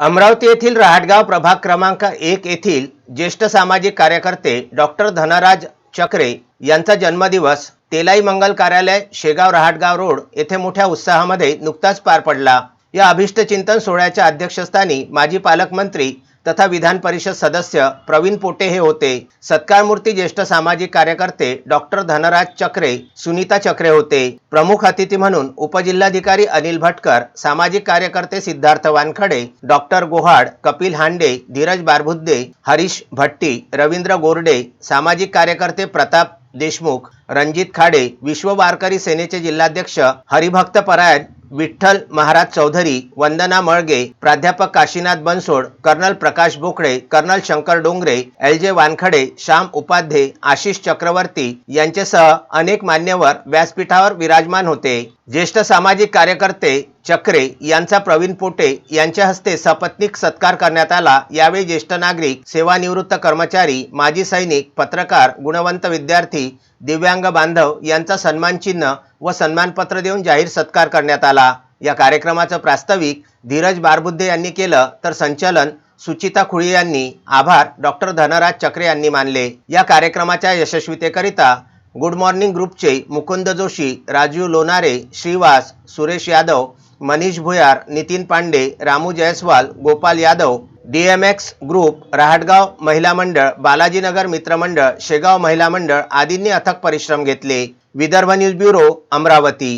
अमरावती येथील रहाटगाव प्रभाग क्रमांक एक येथील ज्येष्ठ सामाजिक कार्यकर्ते डॉक्टर धनराज चक्रे यांचा जन्मदिवस तेलाई मंगल कार्यालय शेगाव रहाटगाव रोड येथे मोठ्या उत्साहामध्ये नुकताच पार पडला. या अभिष्ट चिंतन सोहळ्याच्या अध्यक्षस्थानी माजी पालकमंत्री तथा विधान परिषद सदस्य प्रवीण पोटे हे होते. सत्कारमूर्ती ज्येष्ठ सामाजिक कार्यकर्ते डॉक्टर धनराज चक्रे सुनीता चक्रे होते. प्रमुख अतिथी म्हणून उपजिल्हाधिकारी अनिल भटकर सामाजिक कार्यकर्ते सिद्धार्थ वानखडे डॉक्टर गोहाड कपिल हांडे धीरज बारबुद्दे हरीश भट्टी रवींद्र गोरडे सामाजिक कार्यकर्ते प्रताप देशमुख रणजित खाडे विश्व वारकरी सेनेचे जिल्हाध्यक्ष हरिभक्त परायण विठ्ठल महाराज चौधरी वंदना मळगे प्राध्यापक Kashinath Bansod colonel Prakash Bokade colonel Shankar Dongre L J Wankhede Shyam Upadhye Ashish Chakraborty यांच्यासह अनेक मान्यवर व्यासपीठावर विराजमान होते. ज्येष्ठ सामाजिक कार्यकर्ते चक्रे यांचा प्रवीण पोटे यांच्या हस्ते सपत्नीक सत्कार करण्यात आला. यावेळी ज्येष्ठ नागरिक सेवानिवृत्त कर्मचारी माजी सैनिक पत्रकार गुणवंत विद्यार्थी दिव्यांग बांधव यांचा सन्मान चिन्ह व सन्मानपत्र देऊन जाहीर सत्कार करण्यात आला. या कार्यक्रमाचं प्रास्ताविक धीरज बारबुद्धे यांनी केलं तर संचालन सुचिता खुळी यांनी. आभार डॉक्टर धनराज चक्रे यांनी मानले. या कार्यक्रमाच्या यशस्वीतेकरिता गुड मॉर्निंग ग्रुपचे मुकुंद जोशी राजीव लोणारे श्रीवास सुरेश यादव मनीष भुयार नितीन पांडे रामू जयस्वाल गोपाल यादव डीएमएक्स ग्रुप रहाटगाव महिला मंडळ बालाजीनगर मित्रमंडळ शेगाव महिला मंडळ आदींनी अथक परिश्रम घेतले. Vidarbha news bureau Amravati.